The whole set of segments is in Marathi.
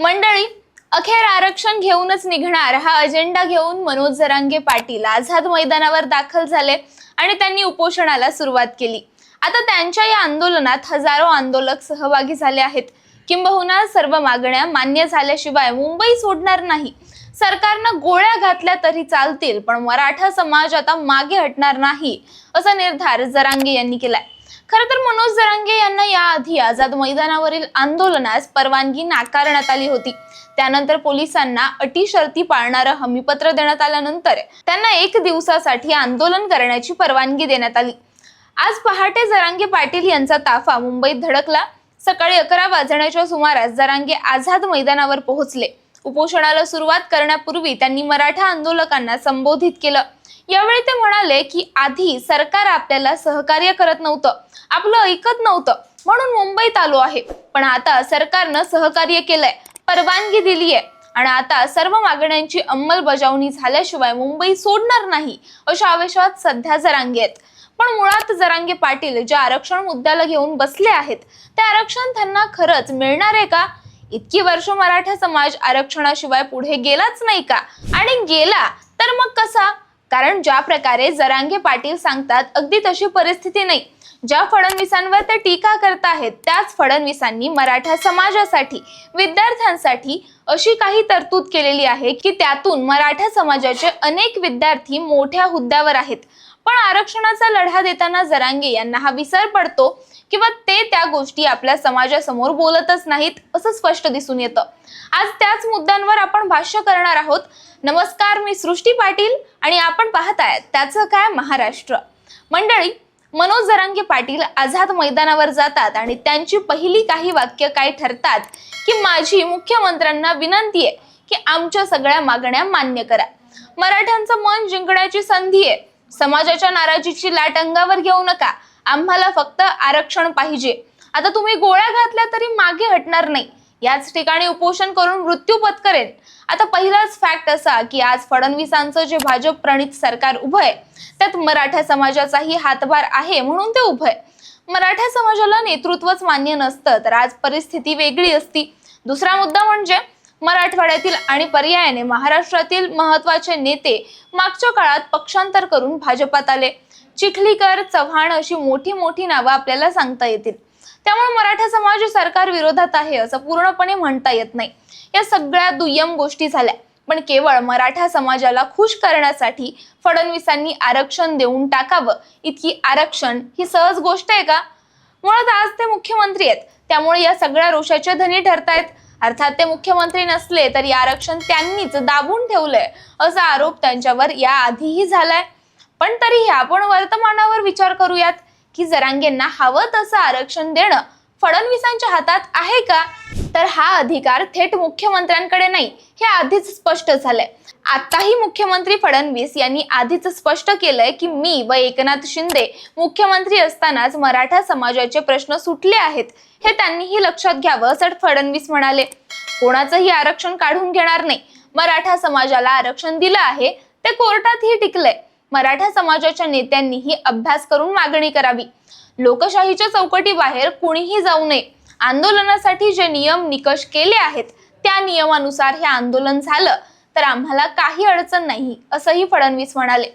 मंडळी अखेर आरक्षण घेऊनच निघणार. हा अजेंडा घेऊन मनोज जरांगे पाटील आझाद मैदानावर दाखल झाले आणि त्यांनी उपोषणाला सुरुवात केली. आता त्यांच्या या आंदोलनात हजारो आंदोलक सहभागी झाले आहेत. किंबहुना सर्व मागण्या मान्य झाल्याशिवाय मुंबई सोडणार नाही. सरकारनं गोळ्या घातल्या तरी चालतील पण मराठा समाज आता मागे हटणार नाही असा निर्धार जरांगे यांनी केलाय. खरं तर मनोज जरांगे यांना याआधी आझाद मैदानावरील आंदोलनास परवानगी नाकारण्यात आली होती. त्यानंतर पोलिसांना अटी शर्ती पाळणारं हमीपत्र देण्यात आल्यानंतर त्यांना एक दिवसासाठी आंदोलन करण्याची परवानगी देण्यात आली. आज पहाटे जरांगे पाटील यांचा ताफा मुंबईत धडकला. सकाळी अकरा वाजण्याच्या सुमारास जरांगे आझाद मैदानावर पोहोचले. उपोषणाला सुरुवात करण्यापूर्वी त्यांनी मराठा आंदोलकांना संबोधित केलं. यावेळी ते म्हणाले की आधी सरकार आपल्याला सहकार्य करत नव्हतं. आपलं ऐकत नव्हतं. म्हणून मुंबईत आलो आहे. पण आता सरकारनं सहकार्य केलंय. परवानगी दिली आहे आणि आता सर्व मागण्यांची अंमलबजावणी झाल्याशिवाय मुंबई सोडणार नाही अशा आवेशात सध्या जरांगे आहेत. पण मुळात जरांगे पाटील जे आरक्षण मुद्द्याला घेऊन बसले आहेत ते आरक्षण त्यांना खरंच मिळणार आहे का? इतकी वर्ष मराठा समाज आरक्षणाशिवाय पुढे गेलाच नाही का? आणि गेला तर मग कसा? कारण ज्या प्रकारे जरांगे पाटील सांगतात अगदी तशी परिस्थिती नाही. ज्या फडणवीसांवर ते टीका करताहेत त्याच फडणवीसांनी मराठा समाजासाठी विद्यार्थ्यांसाठी अशी काही तरतूद केलेली आहे की त्यातून मराठा समाजाचे अनेक विद्यार्थी मोठ्या हुद्द्यावर आहेत. पण आरक्षणाचा लढा देताना जरांगे यांना हा विसर पडतो. किंवा ते त्या गोष्टी आपल्या समाजासमोर बोलतच नाहीत असं स्पष्ट दिसून येतं. आज त्याच मुद्द्यांवर आपण भाष्य करणार आहोत. नमस्कार मी सृष्टी पाटील आणि आपण पाहताय त्याचं काय महाराष्ट्र. मंडळी मनोज जरांगे पाटील आझाद मैदानावर जातात आणि त्यांची पहिली काही वाक्य काय ठरतात की माझी मुख्यमंत्र्यांना विनंती आहे की आमच्या सगळ्या मागण्या मान्य करा. मराठ्यांचं मन जिंकण्याची संधी आहे. समाजाच्या नाराजीची लाट अंगावर घेऊ नका. आम्हाला फक्त आरक्षण पाहिजे. आता तुम्ही गोळ्या घातल्या तरी मागे हटणार नाही. याच ठिकाणी उपोषण करून मृत्यू पत्करेल. आता पहिलाच फॅक्ट असा की आज फडणवीसांचं जे भाजप प्रणित सरकार उभं आहे त्यात मराठा समाजाचाही हातभार आहे म्हणून ते उभं आहे. मराठा समाजाला नेतृत्वच मान्य नसतं तर आज परिस्थिती वेगळी असती. दुसरा मुद्दा म्हणजे मराठवाड्यातील आणि पर्यायाने महाराष्ट्रातील महत्त्वाचे नेते मागच्या काळात पक्षांतर करून भाजपात आले. चिखलीकर चव्हाण अशी मोठी मोठी नावं आपल्याला सांगता येतील. त्यामुळे मराठा समाज सरकार विरोधात आहे असं पूर्णपणे म्हणता येत नाही. या सगळ्या दुय्यम गोष्टी झाल्या. पण केवळ मराठा समाजाला खुश करण्यासाठी फडणवीसांनी आरक्षण देऊन टाकावं. इतकी आरक्षण ही सहज गोष्ट आहे का? मुळात आज ते मुख्यमंत्री आहेत. त्यामुळे या सगळ्या रोषाचे धनी ठरतायत. अर्थात ते मुख्यमंत्री नसले तरी आरक्षण त्यांनीच दाबून ठेवलंय. असा आरोप त्यांच्यावर या आधीही झालाय. पण तरीही आपण वर्तमानावर विचार करूयात की जरांगेंना हवं तसं आरक्षण देणं फडणवीसांच्या हातात आहे का? तर हा अधिकार थेट मुख्यमंत्र्यांकडे नाही हे आधीच स्पष्ट झालंय. आताही मुख्यमंत्री फडणवीस यांनी आधीच स्पष्ट केलंय की मी व एकनाथ शिंदे मुख्यमंत्री असतानाच मराठा समाजाचे प्रश्न सुटले आहेत हे त्यांनीही लक्षात घ्यावं असं फडणवीस म्हणाले. कोणाचंही आरक्षण काढून घेणार नाही. मराठा समाजाला आरक्षण दिलं आहे ते कोर्टातही टिकलंय. मराठा समाजाच्या नेत्यांनीही अभ्यास करून मागणी करावी. लोकशाहीच्या चौकटी बाहेर कुणीही जाऊ नये. आंदोलनासाठी जे नियम निकष केले आहेत त्या नियमानुसार हे आंदोलन झालं तर आम्हाला काही अडचण नाही असंही फडणवीस म्हणाले.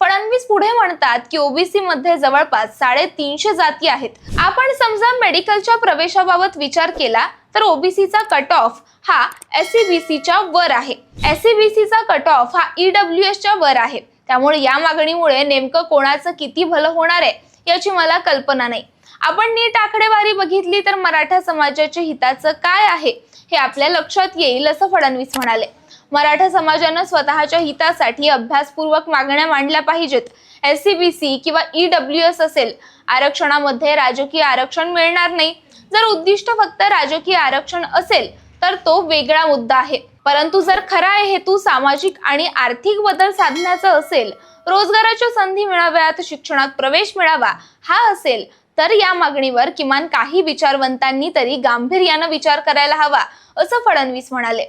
फडणवीस पुढे म्हणतात की ओबीसी मध्ये जवळपास साडेतीनशे जाती आहेत. आपण समजा मेडिकलच्या प्रवेशाबाबत विचार केला तर ओबीसीचा कट ऑफ हा एससीबीसीच्या वर आहे. एससीबीसीचा कट ऑफ हा ईडब्ल्यू एसच्या वर आहे. त्यामुळे या मागणीमुळे नेमकं कोणाचं किती भलं होणार आहे याची मला कल्पना नाही. आपण नीट आकडेवारी बघितली तर मराठा समाजाच्या हिताचं काय आहे हे आपल्या लक्षात येईल असं फडणवीस म्हणाले. मराठा समाजानं स्वतःच्या हितासाठी अभ्यासपूर्वक मागण्या मांडल्या पाहिजेत. एस सी बी सी किंवा ईडब्ल्यू एस असेल आरक्षणामध्ये राजकीय आरक्षण मिळणार नाही. जर उद्दिष्ट फक्त राजकीय आरक्षण असेल तर तो वेगळा मुद्दा आहे. परंतु जर खरा हेतू सामाजिक आणि आर्थिक बदल साधण्याचा असेल रोजगाराच्या संधी मिळाव्यात शिक्षणात प्रवेश मिळावा हा असेल तर या मागणीवर किमान काही विचारवंतांनी तरी गांभीर्यानं विचार करायला हवा असं फडणवीस म्हणाले.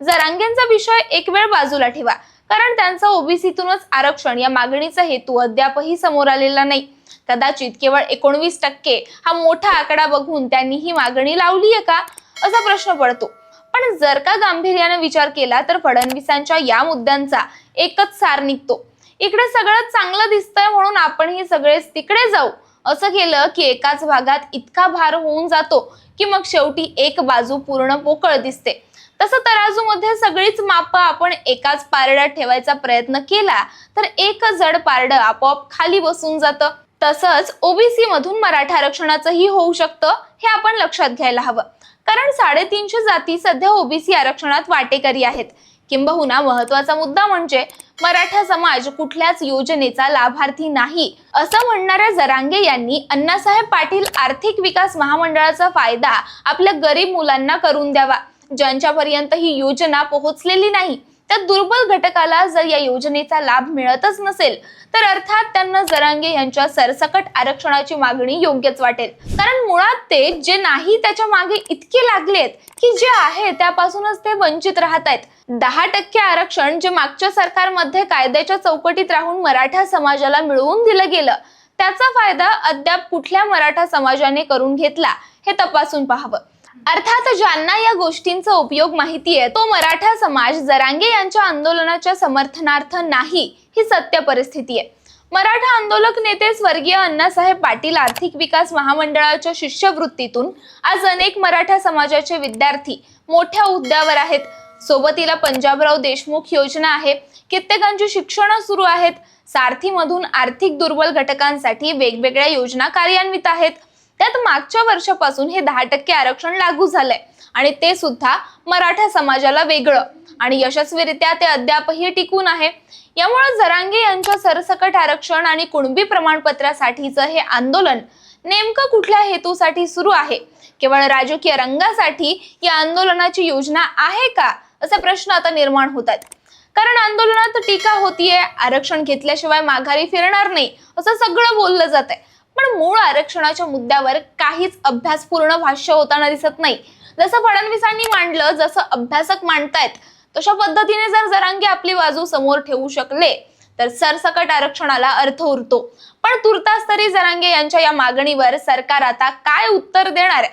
जरांगेंचा विषय एक वेळ बाजूला ठेवा कारण त्यांचा ओबीसीतूनच आरक्षण या मागणीचा हेतू अद्यापही समोर आलेला नाही. कदाचित केवळ एकोणवीस टक्के हा मोठा आकडा बघून त्यांनी ही मागणी लावली आहे का असा प्रश्न पडतो. पण जर का गांभीर्याने विचार केला तर फडणवीसांच्या या मुद्द्यांचा एकच सार निघतो. इकडे सगळं चांगलं दिसतंय म्हणून आपणही सगळेच तिकडे जाऊ. असं केलं की एकाच भागात इतका भार होऊन जातो की मग शेवटी एक बाजू पूर्ण पोकळ दिसते. तसं तराजूमध्ये सगळीच मापं आपण एकाच पारड्यात ठेवायचा प्रयत्न केला तर एक जड पारडं आपोआप खाली बसून जातं. तसंच ओबीसी मधून मराठा आरक्षणाचंही होऊ शकतं हे आपण लक्षात घ्यायला हवं. कारण साडेतीनशे जाती सध्या ओबीसी आरक्षणात वाटेकरी आहेत. किंबहुना महत्त्वाचा मुद्दा म्हणजे मराठा समाज कुठल्याच योजनेचा लाभार्थी नाही असं म्हणणाऱ्या जरांगे यांनी अण्णासाहेब पाटील आर्थिक विकास महामंडळाचा फायदा आपल्या गरीब मुलांना करून द्यावा. ज्यांच्यापर्यंत ही योजना पोहोचलेली नाही त्या दुर्बल घटकाला जर या योजनेचा लाभ मिळतच नसेल तर अर्थात त्यांना जरांगे यांच्या सरसकट आरक्षणाची मागणी योग्यच वाटेल. कारण मुळात ते जे नाही त्याच्यामागे इतके लागलेत की जे आहे त्यापासूनच ते वंचित राहत आहेत दहा टक्के आरक्षण जे मागच्या सरकारमध्ये कायद्याच्या चौकटीत राहून मराठा समाजाला मिळवून दिलं गेलं त्याचा फायदा अद्याप कुठल्या मराठा समाजाने करून घेतला हे तपासून पाहावं. अर्थात ज्यांना या गोष्टींचा उपयोग माहिती आहे तो मराठा समाज जरांगे यांच्या आंदोलनाच्या समर्थनार्थ नाही ही सत्य परिस्थिती आहे. मराठा आंदोलक नेते स्वर्गीय अण्णासाहेब पाटील आर्थिक विकास महामंडळाच्या शिष्यवृत्तीतून आज अनेक मराठा समाजाचे विद्यार्थी मोठ्या हुद्द्यावर आहेत. सोबतीला पंजाबराव देशमुख योजना आहे कित्येकांची शिक्षण सुरू आहेत. सारथीमधून आर्थिक दुर्बल घटकांसाठी वेगवेगळ्या योजना कार्यान्वित आहेत. त्यात मागच्या वर्षापासून हे दहा टक्के आरक्षण लागू झालंय. आणि ते सुद्धा मराठा समाजाला वेगळं. आणि यशस्वीरित्या ते अद्यापही टिकून आहे. यामुळे जरांगे यांच्या सरसकट आरक्षण आणि कुणबी प्रमाणपत्रासाठीचं हे आंदोलन नेमकं कुठल्या हेतूसाठी सुरू आहे? केवळ राजकीय रंगासाठी या आंदोलनाची योजना आहे का? असे प्रश्न आता निर्माण होत आहेत कारण आंदोलनात टीका होतीये आरक्षण घेतल्याशिवाय माघारी फिरणार नाही असं सगळं बोललं जात आहे पण मूळ आरक्षणाच्या मुद्द्यावर काहीच अभ्यासपूर्ण भाष्य होताना दिसत नाही. जसं फडणवीसांनी मांडलं जसं अभ्यासक मांडतायत तशा पद्धतीने जर जरांगे आपली बाजू समोर ठेवू शकले तर सरसकट आरक्षणाला अर्थ उरतो. पण तुर्तास तरी जरांगे यांच्या या मागणीवर सरकार आता काय उत्तर देणार?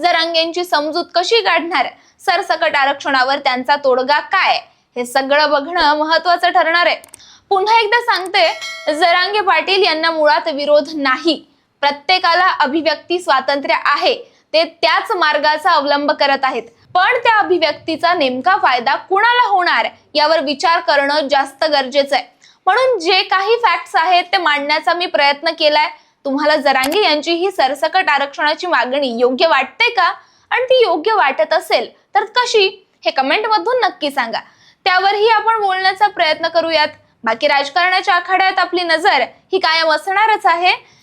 जरांगेंची समजूत कशी काढणार? सरसकट आरक्षणावर त्यांचा तोडगा काय? हे सगळं बघणं महत्वाचं ठरणार आहे. पुन्हा एकदा सांगते जरांगे पाटील यांना मुळात विरोध नाही. प्रत्येकाला अभिव्यक्ती स्वातंत्र्य आहे ते त्याच मार्गाचा अवलंब करत आहेत. पण त्या अभिव्यक्तीचा नेमका फायदा कुणाला होणार यावर विचार करणं जास्त गरजेचं आहे. म्हणून जे काही फॅक्ट्स आहेत ते मांडण्याचा मी प्रयत्न केलाय. तुम्हाला जरांगे यांची ही सरसकट आरक्षणाची मागणी योग्य वाटते का? आणि ती योग्य वाटत असेल तर कशी? हे कमेंट मधून नक्की सांगा. त्यावरही आपण बोलण्याचा प्रयत्न करूयात. बाकी राजकारणाच्या आखाड्यात आपली नजर ही कायम असणारच आहे.